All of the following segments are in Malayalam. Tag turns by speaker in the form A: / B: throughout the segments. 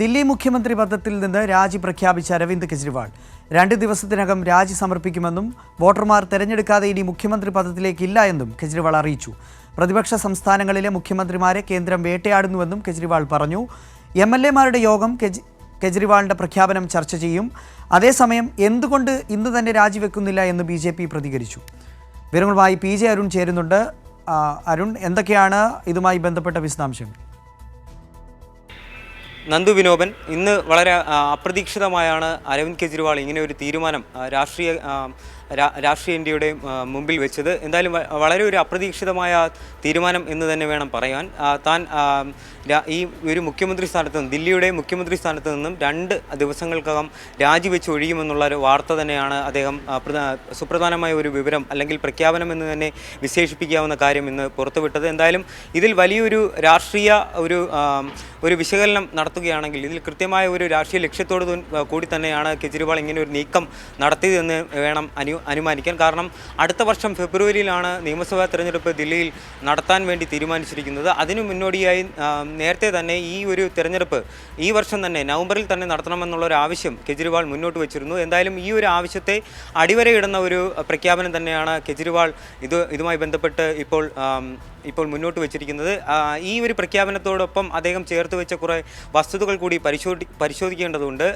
A: ദില്ലി മുഖ്യമന്ത്രി പദത്തിൽ നിന്ന് രാജി പ്രഖ്യാപിച്ച അരവിന്ദ് കെജ്രിവാൾ. രണ്ട് ദിവസത്തിനകം രാജി സമർപ്പിക്കുമെന്നും വോട്ടർമാർ തെരഞ്ഞെടുക്കാതെ ഇനി മുഖ്യമന്ത്രി പദത്തിലേക്കില്ല എന്നും കെജ്രിവാൾ അറിയിച്ചു. പ്രതിപക്ഷ സംസ്ഥാനങ്ങളിലെ മുഖ്യമന്ത്രിമാരെ കേന്ദ്രം വേട്ടയാടുന്നുവെന്നും കെജ്രിവാൾ പറഞ്ഞു. എം എൽ യോഗം കെജ് കെജ്രിവാളിന്റെ പ്രഖ്യാപനം ചർച്ച ചെയ്യും. അതേസമയം എന്തുകൊണ്ട് ഇന്ന് തന്നെ രാജിവെക്കുന്നില്ല എന്ന് ബി ജെ പി പ്രതികരിച്ചു. വിവരങ്ങളുമായി പി ജെ അരുൺ ചേരുന്നുണ്ട്. അരുൺ എന്തൊക്കെയാണ് ഇതുമായി ബന്ധപ്പെട്ട വിശദാംശങ്ങൾ?
B: നന്ദു വിനോബൻ ഇന്ന് വളരെ അപ്രതീക്ഷിതമായാണ് അരവിന്ദ് കെജ്രിവാൾ ഇങ്ങനെ ഒരു തീരുമാനം രാഷ്ട്രീയ രാഷ്ട്രീയ ഇന്ത്യയുടെ മുമ്പിൽ വെച്ചത്. എന്തായാലും വളരെ ഒരു അപ്രതീക്ഷിതമായ തീരുമാനം എന്ന് തന്നെ വേണം പറയാൻ. താൻ ഈ ഒരു മുഖ്യമന്ത്രി സ്ഥാനത്ത് നിന്നും ദില്ലിയുടെ മുഖ്യമന്ത്രി സ്ഥാനത്ത് നിന്നും രണ്ട് ദിവസങ്ങൾക്കകം രാജിവെച്ച് ഒഴിയുമെന്നുള്ള ഒരു വാർത്ത തന്നെയാണ് അദ്ദേഹം സുപ്രധാനമായ ഒരു വിവരം അല്ലെങ്കിൽ പ്രഖ്യാപനം എന്ന് തന്നെ വിശേഷിപ്പിക്കാവുന്ന കാര്യം ഇന്ന് പുറത്തുവിട്ടത്. എന്തായാലും ഇതിൽ വലിയൊരു രാഷ്ട്രീയ ഒരു ഒരു വിശകലനം നടത്തുകയാണെങ്കിൽ ഇതിൽ കൃത്യമായ ഒരു രാഷ്ട്രീയ ലക്ഷ്യത്തോട് കൂടി തന്നെയാണ് കെജ്രിവാൾ ഇങ്ങനെ ഒരു നീക്കം നടത്തിയതെന്ന് വേണം അനു അനുമാനിക്കാൻ കാരണം അടുത്ത വർഷം ഫെബ്രുവരിയിലാണ് നിയമസഭാ തെരഞ്ഞെടുപ്പ് ദില്ലിയിൽ നടത്താൻ വേണ്ടി തീരുമാനിച്ചിരിക്കുന്നത്. അതിനു മുന്നോടിയായി നേരത്തെ തന്നെ ഈ ഒരു തെരഞ്ഞെടുപ്പ് ഈ വർഷം തന്നെ നവംബറിൽ തന്നെ നടത്തണമെന്നുള്ളൊരു ആവശ്യം കെജ്രിവാൾ മുന്നോട്ട് വെച്ചിരുന്നു. എന്തായാലും ഈ ഒരു ആവശ്യത്തെ അടിവരയിടുന്ന ഒരു പ്രഖ്യാപനം തന്നെയാണ് കെജ്രിവാൾ ഇത് ഇതുമായി ബന്ധപ്പെട്ട് ഇപ്പോൾ ഇപ്പോൾ മുന്നോട്ട് വെച്ചിരിക്കുന്നത്. ഈ ഒരു പ്രഖ്യാപനത്തോടൊപ്പം അദ്ദേഹം ചേർത്ത് വെച്ച കുറേ വസ്തുതകൾ കൂടി പരിശോധി പരിശോധിക്കേണ്ടതുണ്ട്.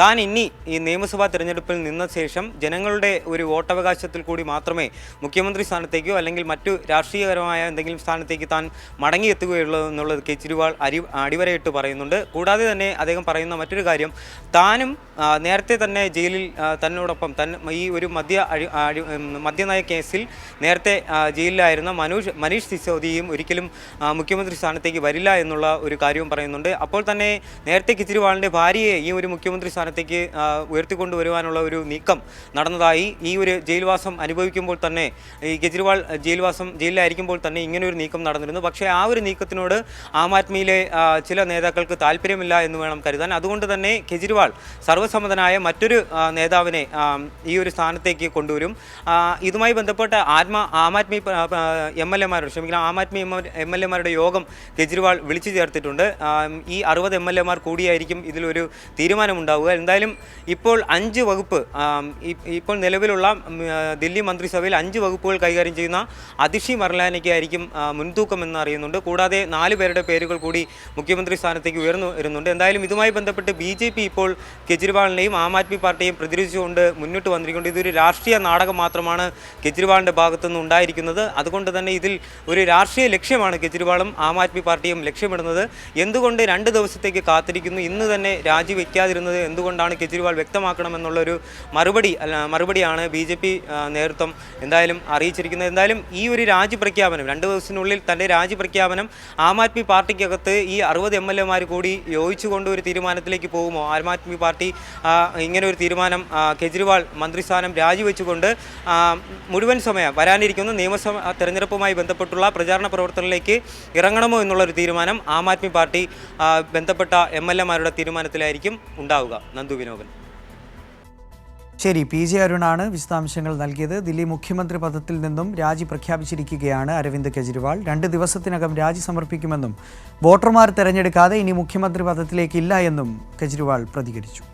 B: താൻ ഇനി ഈ നിയമസഭാ തിരഞ്ഞെടുപ്പിൽ നിന്ന ശേഷം ജനങ്ങളുടെ ഒരു വോട്ടവകാശത്തിൽ കൂടി മാത്രമേ മുഖ്യമന്ത്രി സ്ഥാനത്തേക്കോ അല്ലെങ്കിൽ മറ്റു രാഷ്ട്രീയപരമായ എന്തെങ്കിലും സ്ഥാനത്തേക്ക് താൻ മടങ്ങിയെത്തുകയുള്ളൂ എന്നുള്ളത് കെജ്രിവാൾ അരി അടിവരയിട്ട് പറയുന്നുണ്ട്. കൂടാതെ തന്നെ അദ്ദേഹം പറയുന്ന മറ്റൊരു കാര്യം. താനും നേരത്തെ തന്നെ ജയിലിൽ തന്നോടൊപ്പം തൻ ഈ ഒരു മദ്യ മദ്യനയ കേസിൽ നേരത്തെ ജയിലിലായിരുന്ന മനോജ് മനീഷ് സിസോദിയും ഒരിക്കലും മുഖ്യമന്ത്രി സ്ഥാനത്തേക്ക് വരില്ല എന്നുള്ള ഒരു കാര്യവും പറയുന്നുണ്ട്. അപ്പോൾ തന്നെ നേരത്തെ കെജ്രിവാളിന്റെ ഭാര്യയെ ഈ ഒരു മുഖ്യമന്ത്രി സ്ഥാനത്തേക്ക് ഉയർത്തിക്കൊണ്ടുവരുവാനുള്ള ഒരു നീക്കം നടന്നതായി ഈ ഒരു ജയിൽവാസം അനുഭവിക്കുമ്പോൾ തന്നെ ഈ കെജ്രിവാൾ ജയിൽവാസം ജയിലിലായിരിക്കുമ്പോൾ തന്നെ ഇങ്ങനെ ഒരു നീക്കം നടന്നിരുന്നു. പക്ഷേ ആ ഒരു നീക്കത്തിനോട് ആം ആദ്മിയിലെ ചില നേതാക്കൾക്ക് താല്പര്യമില്ല എന്ന് വേണം കരുതാൻ. അതുകൊണ്ട് തന്നെ കെജ്രിവാൾ സർവസമ്മതനായ മറ്റൊരു നേതാവിനെ ഈ ഒരു സ്ഥാനത്തേക്ക് കൊണ്ടുവരും. ഇതുമായി ബന്ധപ്പെട്ട് ആത്മ ആം ആദ്മി എം എൽ എമാരുടെ ക്ഷമിക്കണം ആം ആദ്മി എം എൽ എമാരുടെ യോഗം കെജ്രിവാൾ വിളിച്ചു ചേർത്തിട്ടുണ്ട്. ഈ അറുപത് എം എൽ എമാർ കൂടിയായിരിക്കും ഇതിലൊരു തീരുമാനമുണ്ടാവുക. എന്തായാലും ഇപ്പോൾ അഞ്ച് വകുപ്പ് ഇപ്പോൾ നിലവിലുള്ള ദില്ലി മന്ത്രിസഭയിൽ അഞ്ച് വകുപ്പുകൾ കൈകാര്യം ചെയ്യുന്ന അതിഷി മർലാനയ്ക്കായിരിക്കും മുൻതൂക്കം എന്ന് അറിയുന്നുണ്ട്. കൂടാതെ നാല് പേരുടെ പേരുകൾ കൂടി മുഖ്യമന്ത്രി സ്ഥാനത്തേക്ക് ഉയർന്നു വരുന്നുണ്ട്. എന്തായാലും ഇതുമായി ബന്ധപ്പെട്ട് ബി ജെ പി ഇപ്പോൾ കെജ്രിവാളിനെയും ആം ആദ്മി പാർട്ടിയെയും പ്രതിരോധിച്ചുകൊണ്ട് മുന്നോട്ട് വന്നിരിക്കുന്നത് ഇതൊരു രാഷ്ട്രീയ നാടകം മാത്രമാണ് കെജ്രിവാളിന്റെ ഭാഗത്തുനിന്ന് ഉണ്ടായിരിക്കുന്നത്. അതുകൊണ്ട് തന്നെ ഇതിൽ ഒരു രാഷ്ട്രീയ ലക്ഷ്യമാണ് കെജ്രിവാളും ആം ആദ്മി പാർട്ടിയും ലക്ഷ്യമിടുന്നത്. എന്തുകൊണ്ട് രണ്ട് ദിവസത്തേക്ക് കാത്തിരിക്കുന്നു? ഇന്ന് തന്നെ രാജിവെക്കാതിരുന്നത് എന്തുകൊണ്ടാണ് കെജ്രിവാൾ വ്യക്തമാക്കണമെന്നുള്ളൊരു മറുപടി അല്ല മറുപടിയാണ് ബി ജെ പി നേതൃത്വം എന്തായാലും അറിയിച്ചിരിക്കുന്നത്. എന്തായാലും ഈ ഒരു രാജി പ്രഖ്യാപനം രണ്ട് ദിവസത്തിനുള്ളിൽ തന്റെ രാജി പ്രഖ്യാപനം ആം ആദ്മി പാർട്ടിക്കകത്ത് ഈ അറുപത് എം എൽ എമാർ കൂടി യോജിച്ചുകൊണ്ട് ഒരു തീരുമാനത്തിലേക്ക് പോകുമോ? ആം ആദ്മി പാർട്ടി ഇങ്ങനെ ഒരു തീരുമാനം കെജ്രിവാൾ മന്ത്രിസ്ഥാനം രാജിവെച്ചുകൊണ്ട് മുഴുവൻ സമയം വരാനിരിക്കുന്ന. നിയമസഭ തെരഞ്ഞെടുപ്പുമായി ബന്ധപ്പെട്ടുള്ള പ്രചാരണ പ്രവർത്തനങ്ങളിലേക്ക് ഇറങ്ങണമോ എന്നുള്ള ഒരു തീരുമാനം ആം ആദ്മി പാർട്ടി ബന്ധപ്പെട്ട എം എൽ എമാരുടെ തീരുമാനത്തിലായിരിക്കും ഉണ്ടാവുക. നന്ദു വിനോദൻ
A: ശരി പി. ജെ. അരുണാണ് വിശദാംശങ്ങൾ നൽകിയത്. ദില്ലി മുഖ്യമന്ത്രി പദത്തിൽ നിന്നും രാജി പ്രഖ്യാപിച്ചിരിക്കുകയാണ് അരവിന്ദ് കെജ്രിവാൾ. രണ്ട് ദിവസത്തിനകം രാജി സമർപ്പിക്കുമെന്നും വോട്ടർമാർ തെരഞ്ഞെടുക്കാതെ ഇനി മുഖ്യമന്ത്രി പദത്തിലേക്കില്ല എന്നും കെജ്രിവാൾ പ്രതികരിച്ചു.